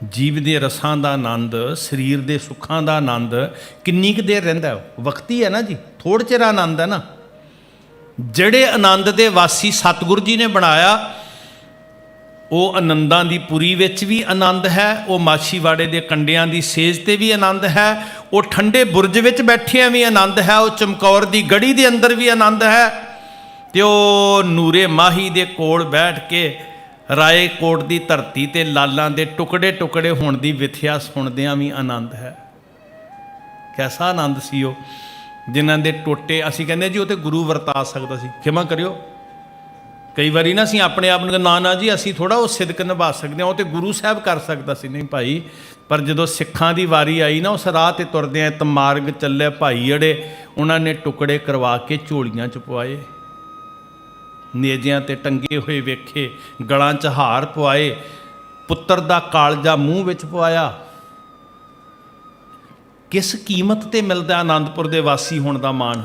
ਜੀਵ ਦੇ ਰਸਾਂ ਦਾ ਆਨੰਦ, ਸਰੀਰ ਦੇ ਸੁੱਖਾਂ ਦਾ ਆਨੰਦ, ਕਿੰਨੀ ਕੁ ਦੇਰ ਰਹਿੰਦਾ ਹੈ? ਵਕਤੀ ਹੈ ਨਾ ਜੀ ਥੋੜ ਚਿਰ ਆਨੰਦ ਹੈ ਨਾ ਜਿਹੜੇ ਆਨੰਦ ਦੇ ਵਾਸੀ ਸਤਿਗੁਰੂ ਜੀ ਨੇ ਬਣਾਇਆ, ਉਹ ਆਨੰਦਾਂ ਦੀ ਪੁਰੀ ਵਿੱਚ ਵੀ ਆਨੰਦ ਹੈ, ਉਹ ਮਾਛੀਵਾੜੇ ਦੇ ਕੰਡਿਆਂ ਦੀ ਸੇਜ ਤੇ ਵੀ ਆਨੰਦ ਹੈ, ਉਹ ਠੰਡੇ ਬੁਰਜ ਵਿੱਚ ਬੈਠਿਆਂ ਵੀ ਆਨੰਦ ਹੈ, ਉਹ ਚਮਕੌਰ ਦੀ ਗੜੀ ਦੇ ਅੰਦਰ ਵੀ ਆਨੰਦ ਹੈ, ਤੇ ਉਹ ਨੂਰੇ ਮਾਹੀ ਦੇ ਕੋਲ ਬੈਠ ਕੇ ਰਾਏ ਕੋਟ ਦੀ ਧਰਤੀ ਤੇ ਲਾਲਾਂ ਦੇ ਟੁਕੜੇ ਟੁਕੜੇ ਹੋਣ ਦੀ ਵਿਥਿਆ ਸੁਣਦਿਆਂ ਵੀ ਆਨੰਦ ਹੈ। ਕੈਸਾ ਆਨੰਦ ਸੀ ਉਹ? ਜਿਨ੍ਹਾਂ ਦੇ ਟੋਟੇ ਅਸੀਂ ਕਹਿੰਦੇ ਜੀ, ਉਹ ਤੇ ਗੁਰੂ ਵਰਤਾ ਸਕਦਾ ਸੀ। ਖਿਮਾ ਕਰਿਓ। ਕਈ ਵਾਰੀ ਨਾ ਅਸੀਂ ਆਪਣੇ ਆਪ ਨੂੰ ਨਾ ਨਾ ਜੀ, ਅਸੀਂ ਥੋੜਾ ਉਹ ਸਿਦਕ ਨਿਭਾ ਸਕਦੇ ਹਾਂ, ਉਹ ਤੇ ਗੁਰੂ ਸਾਹਿਬ ਕਰ ਸਕਦਾ ਸੀ। ਨਹੀਂ ਭਾਈ, ਪਰ ਜਦੋਂ ਸਿੱਖਾਂ ਦੀ ਵਾਰੀ ਆਈ ਨਾ, ਉਸ ਰਾਹ ਤੇ ਤੁਰਦੇ ਆ ਤਮਾਰਗ ਚੱਲੇ ਭਾਈ ਅੜੇ, ਉਹਨਾਂ ਨੇ ਟੁਕੜੇ ਕਰਵਾ ਕੇ ਝੋਲੀਆਂ ਚ ਪਵਾਏ। ਨੇਜਿਆਂ ਤੇ ਟੰਗੇ ਹੋਏ ਵੇਖੇ, ਗਲਾਂ 'ਚ ਹਾਰ ਪਵਾਏ ਪੁੱਤਰ ਦਾ ਕਾਲਜਾ ਮੂੰਹ ਵਿੱਚ ਪਵਾਇਆ ਕਿਸ ਕੀਮਤ ਤੇ ਮਿਲਦਾ ਆਨੰਦਪੁਰ ਦੇ ਵਾਸੀ ਹੋਣ ਦਾ ਮਾਣ?